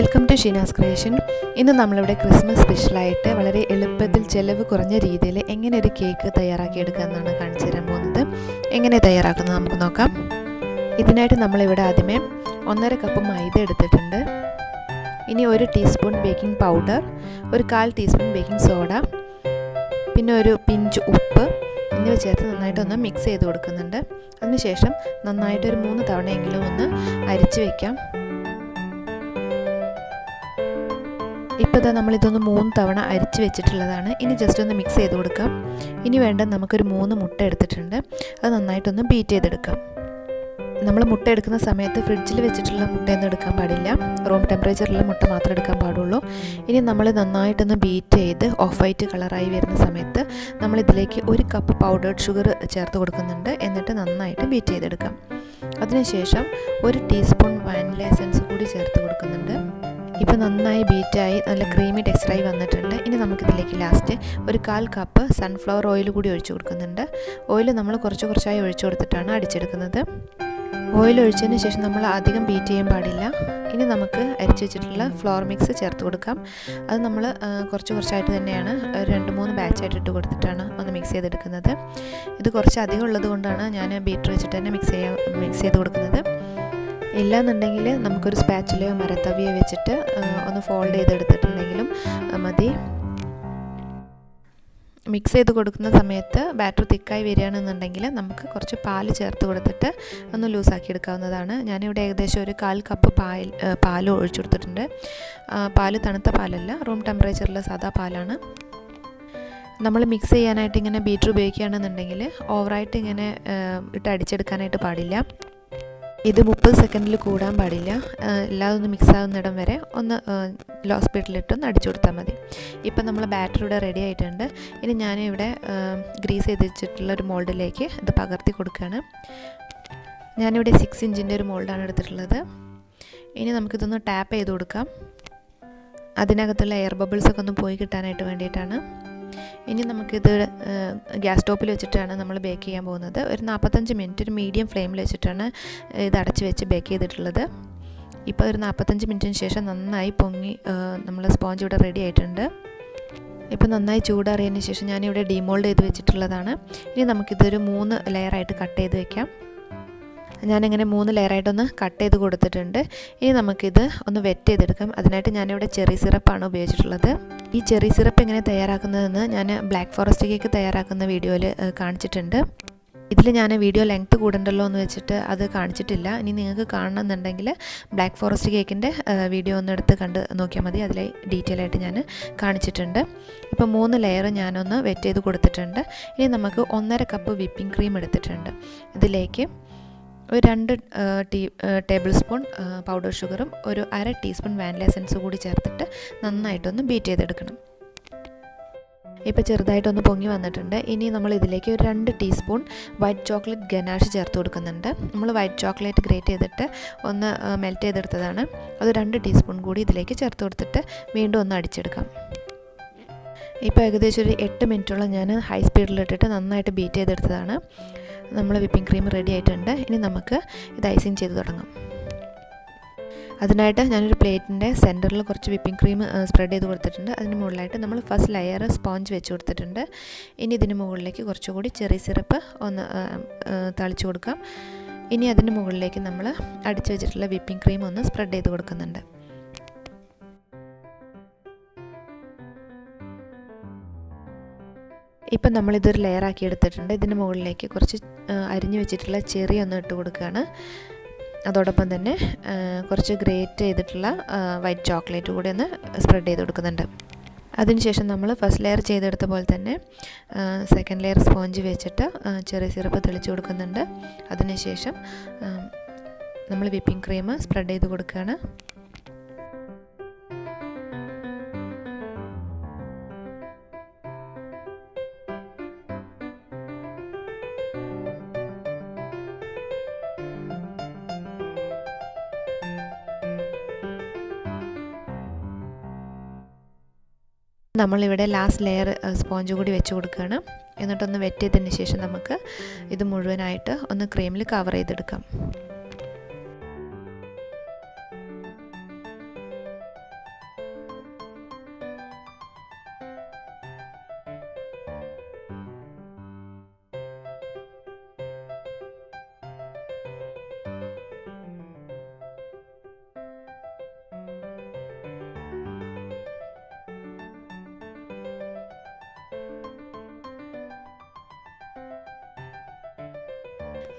Welcome to Sheena's creation. ഇന്ന് നമ്മളിവിടെ Christmas സ്പെഷ്യലായിട്ട് വളരെ എളുപ്പത്തിൽ ചിലവ് കുറഞ്ഞ രീതിയിൽ എങ്ങനെ ഒരു കേക്ക് തയ്യാറാക്കിയെടുക്കുക എന്നാണ് കാണിച്ചു തരാൻ പോകുന്നത്. എങ്ങനെ തയ്യാറാക്കുന്നത് നമുക്ക് നോക്കാം. ഇതിനായിട്ട് നമ്മളിവിടെ ആദ്യമേ ഒന്നര കപ്പ് മൈദ എടുത്തിട്ടുണ്ട്. ഇനി ഒരു ടീസ്പൂൺ ബേക്കിംഗ് പൗഡർ ഒരു കാൽ ടീസ്പൂൺ ബേക്കിംഗ് സോഡ പിന്നെ ഒരു പിഞ്ച് ഉപ്പ് എന്നിവ ചേർത്ത് നന്നായിട്ടൊന്ന് മിക്സ് ചെയ്ത് കൊടുക്കുന്നുണ്ട്. അതിനുശേഷം നന്നായിട്ടൊരു മൂന്ന് തവണയെങ്കിലും ഒന്ന് അരിച്ച് വയ്ക്കാം ഇപ്പോൾ ഇതാ നമ്മളിതൊന്ന് മൂന്ന് തവണ അരിച്ച് വെച്ചിട്ടുള്ളതാണ്. ഇനി ജസ്റ്റ് ഒന്ന് മിക്സ് ചെയ്ത് കൊടുക്കാം. ഇനി വേണ്ട നമുക്കൊരു മൂന്ന് മുട്ട എടുത്തിട്ടുണ്ട്. അത് നന്നായിട്ടൊന്ന് ബീറ്റ് ചെയ്തെടുക്കാം. നമ്മൾ മുട്ട എടുക്കുന്ന സമയത്ത് ഫ്രിഡ്ജിൽ വെച്ചിട്ടുള്ള മുട്ടയൊന്നും എടുക്കാൻ പാടില്ല. റൂം ടെമ്പറേച്ചറിലുള്ള മുട്ട മാത്രമേ എടുക്കാൻ പാടുള്ളൂ. ഇനി നമ്മൾ നന്നായിട്ടൊന്ന് ബീറ്റ് ചെയ്ത് ഓഫ് വൈറ്റ് കളറായി വരുന്ന സമയത്ത് നമ്മൾ ഇതിലേക്ക് ഒരു കപ്പ് പൗഡേർഡ് ഷുഗർ ചേർത്ത് കൊടുക്കുന്നുണ്ട്. എന്നിട്ട് നന്നായിട്ട് ബീറ്റ് ചെയ്തെടുക്കാം. അതിനുശേഷം ഒരു ടീസ്പൂൺ വാനില എസൻസ് കൂടി ചേർത്ത് കൊടുക്കുന്നുണ്ട്. ഇപ്പോൾ നന്നായി ബീറ്റായി നല്ല ക്രീമി ടെക്സ്ചറായി വന്നിട്ടുണ്ട്. ഇനി നമുക്കിതിലേക്ക് ലാസ്റ്റ് ഒരു കാൽ കപ്പ് സൺഫ്ലവർ ഓയിൽ കൂടി ഒഴിച്ചു കൊടുക്കുന്നുണ്ട്. ഓയിൽ നമ്മൾ കുറച്ച് കുറച്ചായി ഒഴിച്ചു കൊടുത്തിട്ടാണ് അടിച്ചെടുക്കുന്നത്. ഓയിൽ ഒഴിച്ചതിന് ശേഷം നമ്മൾ അധികം ബീറ്റ് ചെയ്യാൻ പാടില്ല. ഇനി നമുക്ക് അരിച്ചു വെച്ചിട്ടുള്ള ഫ്ലോർ മിക്സ് ചേർത്ത് കൊടുക്കാം. അത് നമ്മൾ കുറച്ച് കുറച്ചായിട്ട് തന്നെയാണ് രണ്ട് മൂന്ന് ബാച്ചായിട്ട് ഇട്ട് കൊടുത്തിട്ടാണ് ഒന്ന് മിക്സ് ചെയ്തെടുക്കുന്നത്. ഇത് കുറച്ച് അധികം ഉള്ളത് കൊണ്ടാണ് ഞാൻ ബീറ്റർ വെച്ചിട്ട് തന്നെ മിക്സ് ചെയ്യാൻ മിക്സ് ചെയ്ത് കൊടുക്കുന്നത്. ഇല്ലാന്നുണ്ടെങ്കിൽ നമുക്കൊരു സ്പാച്ചിലയോ മരത്തവിയോ വെച്ചിട്ട് ഒന്ന് ഫോൾഡ് ചെയ്തെടുത്തിട്ടുണ്ടെങ്കിലും മതി. മിക്സ് ചെയ്ത് കൊടുക്കുന്ന സമയത്ത് ബാറ്റർ തിക്കായി വരികയാണെന്നുണ്ടെങ്കിൽ നമുക്ക് കുറച്ച് പാൽ ചേർത്ത് കൊടുത്തിട്ട് ഒന്ന് ലൂസാക്കി എടുക്കാവുന്നതാണ്. ഞാനിവിടെ ഏകദേശം ഒരു കാൽ കപ്പ് പാൽ പാൽ ഒഴിച്ചു കൊടുത്തിട്ടുണ്ട്. പാൽ തണുത്ത പാലല്ല റൂം ടെമ്പറേച്ചറിലെ സാധാ പാലാണ്. നമ്മൾ മിക്സ് ചെയ്യാനായിട്ട് ഇങ്ങനെ ബീറ്റർ ഉപയോഗിക്കുകയാണെന്നുണ്ടെങ്കിൽ ഓവറായിട്ട് ഇങ്ങനെ ഇട്ട് അടിച്ചെടുക്കാനായിട്ട് പാടില്ല. ഇത് മുപ്പത് സെക്കൻഡിൽ കൂടാൻ പാടില്ല. എല്ലാം ഒന്ന് മിക്സ് ആകുന്നിടം വരെ ഒന്ന് ലോ സ്പീഡിലിട്ടൊന്ന് അടിച്ചു കൊടുത്താൽ മതി. ഇപ്പം നമ്മൾ ബാറ്ററി ഇവിടെ റെഡി ആയിട്ടുണ്ട്. ഇനി ഞാനിവിടെ ഗ്രീസ് ചെയ്ത് വെച്ചിട്ടുള്ള ഒരു മോൾഡിലേക്ക് ഇത് പകർത്തി കൊടുക്കുകയാണ് ഞാനിവിടെ സിക്സ് ഇഞ്ചിന്റെ ഒരു മോൾഡാണ് എടുത്തിട്ടുള്ളത്. ഇനി നമുക്കിതൊന്ന് ടാപ്പ് ചെയ്ത് കൊടുക്കാം. അതിനകത്തുള്ള എയർ ബബിൾസൊക്കെ ഒന്ന് പോയി കിട്ടാനായിട്ട് വേണ്ടിയിട്ടാണ്. ഇനി നമുക്കിത് ഗ്യാസ് സ്റ്റോപ്പിൽ വെച്ചിട്ടാണ് നമ്മൾ ബേക്ക് ചെയ്യാൻ പോകുന്നത്. ഒരു നാൽപ്പത്തഞ്ച് മിനിറ്റ് ഒരു മീഡിയം ഫ്ലെയിമിൽ വെച്ചിട്ടാണ് ഇത് അടച്ച് വെച്ച് ബേക്ക് ചെയ്തിട്ടുള്ളത്. ഇപ്പോൾ ഒരു നാൽപ്പത്തഞ്ച് മിനിറ്റിന് ശേഷം നന്നായി പൊങ്ങി നമ്മൾ സ്പോഞ്ച് ഇവിടെ റെഡി ആയിട്ടുണ്ട്. ഇപ്പോൾ നന്നായി ചൂടാറിയതിന് ശേഷം ഞാനിവിടെ ഡിമോൾഡ് ചെയ്ത് വെച്ചിട്ടുള്ളതാണ്. ഇനി നമുക്കിതൊരു മൂന്ന് ലെയറായിട്ട് കട്ട് ചെയ്ത് വെക്കാം. ഞാനിങ്ങനെ മൂന്ന് ലെയറായിട്ടൊന്ന് കട്ട് ചെയ്ത് കൊടുത്തിട്ടുണ്ട്. ഇനി നമുക്കിത് ഒന്ന് വെറ്റ് ചെയ്തെടുക്കാം. അതിനായിട്ട് ഞാനിവിടെ ചെറി സിറപ്പാണ് ഉപയോഗിച്ചിട്ടുള്ളത്. ഈ ചെറി സിറപ്പ് എങ്ങനെ തയ്യാറാക്കുന്നതെന്ന് ഞാൻ ബ്ലാക്ക് ഫോറസ്റ്റ് കേക്ക് തയ്യാറാക്കുന്ന വീഡിയോയിൽ കാണിച്ചിട്ടുണ്ട്. ഇതിൽ ഞാൻ വീഡിയോ ലെങ്ത്ത് കൂടണ്ടല്ലോ എന്ന് വെച്ചിട്ട് അത് കാണിച്ചിട്ടില്ല. ഇനി നിങ്ങൾക്ക് കാണണമെന്നുണ്ടെങ്കിൽ ബ്ലാക്ക് ഫോറസ്റ്റ് കേക്കിന്റെ വീഡിയോ ഒന്ന് എടുത്ത് കണ്ട് നോക്കിയാൽ മതി. അതിൽ ഡീറ്റെയിൽ ആയിട്ട് ഞാൻ കാണിച്ചിട്ടുണ്ട്. ഇപ്പോൾ മൂന്ന് ലെയർ ഞാനൊന്ന് വെറ്റ് ചെയ്ത് കൊടുത്തിട്ടുണ്ട്. ഇനി നമുക്ക് ഒന്നര കപ്പ് വിപ്പിംഗ് ക്രീം എടുത്തിട്ടുണ്ട്. ഇതിലേക്ക് ഒരു രണ്ട് ടീ ടേബിൾ സ്പൂൺ പൗഡർ ഷുഗറും ഒരു അര ടീസ്പൂൺ വാനില എസൻസ് കൂടി ചേർത്തിട്ട് നന്നായിട്ടൊന്ന് ബീറ്റ് ചെയ്തെടുക്കണം. ഇപ്പോൾ ചെറുതായിട്ടൊന്ന് പൊങ്ങി വന്നിട്ടുണ്ട്. ഇനി നമ്മൾ ഇതിലേക്ക് ഒരു രണ്ട് ടീസ്പൂൺ വൈറ്റ് ചോക്ലേറ്റ് ഗനാഷ് ചേർത്ത് കൊടുക്കുന്നുണ്ട്. നമ്മൾ വൈറ്റ് ചോക്ലേറ്റ് ഗ്രേറ്റ് ചെയ്തിട്ട് ഒന്ന് മെൽറ്റ് ചെയ്തെടുത്തതാണ്. അത് രണ്ട് ടീസ്പൂൺ കൂടി ഇതിലേക്ക് ചേർത്ത് കൊടുത്തിട്ട് വീണ്ടും ഒന്ന് അടിച്ചെടുക്കാം. ഇപ്പോൾ ഏകദേശം ഒരു എട്ട് മിനിറ്റോളം ഞാൻ ഹൈ സ്പീഡിലിട്ടിട്ട് നന്നായിട്ട് ബീറ്റ് ചെയ്തെടുത്തതാണ്. നമ്മൾ വിപ്പിംഗ് ക്രീം റെഡി ആയിട്ടുണ്ട്. ഇനി നമുക്ക് ഇത് ഐസിങ് ചെയ്ത് തുടങ്ങാം. അതിനായിട്ട് ഞാനൊരു പ്ലേറ്റിന്റെ സെന്ററിൽ കുറച്ച് വിപ്പിംഗ് ക്രീം സ്പ്രെഡ് ചെയ്ത് കൊടുത്തിട്ടുണ്ട്. അതിന് മുകളിലായിട്ട് നമ്മൾ ഫസ്റ്റ് ലെയർ സ്പോഞ്ച് വെച്ച് കൊടുത്തിട്ടുണ്ട്. ഇനി ഇതിന് മുകളിലേക്ക് കുറച്ചുകൂടി ചെറി സിറപ്പ് ഒന്ന് തളിച്ചു കൊടുക്കാം. ഇനി അതിന് മുകളിലേക്ക് നമ്മൾ അടിച്ചു വെച്ചിട്ടുള്ള വിപ്പിംഗ് ക്രീം ഒന്ന് സ്പ്രെഡ് ചെയ്ത് കൊടുക്കുന്നുണ്ട്. ഇപ്പം നമ്മളിതൊരു ലെയറാക്കി എടുത്തിട്ടുണ്ട്. ഇതിന് മുകളിലേക്ക് കുറച്ച് അരിഞ്ഞു വെച്ചിട്ടുള്ള ചെറി ഒന്ന് ഇട്ട് കൊടുക്കുകയാണ്. അതോടൊപ്പം തന്നെ കുറച്ച് ഗ്രേറ്റ് ചെയ്തിട്ടുള്ള വൈറ്റ് ചോക്ലേറ്റ് കൂടി ഒന്ന് സ്പ്രെഡ് ചെയ്ത് കൊടുക്കുന്നുണ്ട്. അതിനുശേഷം നമ്മൾ ഫസ്റ്റ് ലെയർ ചെയ്തെടുത്ത പോലെ തന്നെ സെക്കൻഡ് ലെയർ സ്പോഞ്ച് വെച്ചിട്ട് ചെറിയ സിറപ്പ് തെളിച്ച് കൊടുക്കുന്നുണ്ട്. അതിനുശേഷം നമ്മൾ വിപ്പിംഗ് ക്രീം സ്പ്രെഡ് ചെയ്ത് കൊടുക്കുകയാണ്. നമ്മളിവിടെ ലാസ്റ്റ് ലെയർ സ്പോഞ്ച് കൂടി വെച്ച് കൊടുക്കുകയാണ് എന്നിട്ടൊന്ന് വെറ്റ് ചെയ്തതിന് ശേഷം നമുക്ക് ഇത് മുഴുവനായിട്ട് ഒന്ന് ക്രീമിൽ കവർ ചെയ്തെടുക്കാം.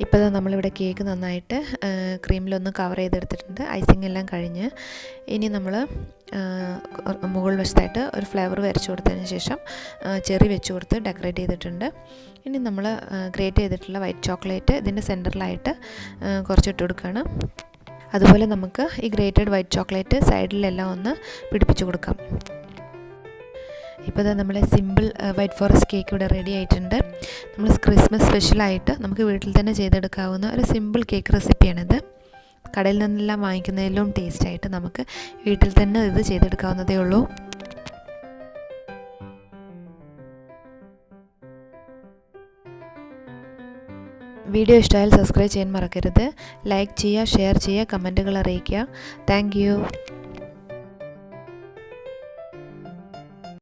ഇപ്പോൾ നമ്മളിവിടെ കേക്ക് നന്നായിട്ട് ക്രീമിലൊന്ന് കവർ ചെയ്തെടുത്തിട്ടുണ്ട്. ഐസിങ് എല്ലാം കഴിഞ്ഞ് ഇനി നമ്മൾ മുകൾ വശത്തായിട്ട് ഒരു ഫ്ലേവർ വരച്ചു കൊടുത്തതിന് ശേഷം ചെറി വെച്ച് കൊടുത്ത് ഡെക്കറേറ്റ് ചെയ്തിട്ടുണ്ട്. ഇനി നമ്മൾ ഗ്രേറ്റ് ചെയ്തിട്ടുള്ള വൈറ്റ് ചോക്ലേറ്റ് ഇതിന്റെ സെന്ററിലായിട്ട് കുറച്ചിട്ട് കൊടുക്കുകയാണ് അതുപോലെ നമുക്ക് ഈ ഗ്രേറ്റഡ് വൈറ്റ് ചോക്ലേറ്റ് സൈഡിലെല്ലാം ഒന്ന് പിടിപ്പിച്ച് കൊടുക്കാം. ഇപ്പോൾ നമ്മളെ സിമ്പിൾ വൈറ്റ് ഫോറസ്റ്റ് കേക്ക് ഇവിടെ റെഡി ആയിട്ടുണ്ട്. നമ്മൾ ക്രിസ്മസ് സ്പെഷ്യലായിട്ട് നമുക്ക് വീട്ടിൽ തന്നെ ചെയ്തെടുക്കാവുന്ന ഒരു സിമ്പിൾ കേക്ക് റെസിപ്പിയാണിത് കടയിൽ നിന്നെല്ലാം വാങ്ങിക്കുന്നതിലും ടേസ്റ്റായിട്ട് നമുക്ക് വീട്ടിൽ തന്നെ ഇത് ചെയ്തെടുക്കാവുന്നതേ ഉള്ളൂ. വീഡിയോ ഇഷ്ടമായാൽ സബ്സ്ക്രൈബ് ചെയ്യാൻ മറക്കരുത്. ലൈക്ക് ചെയ്യുക ഷെയർ ചെയ്യുക കമന്റുകൾ അറിയിക്കുക. താങ്ക്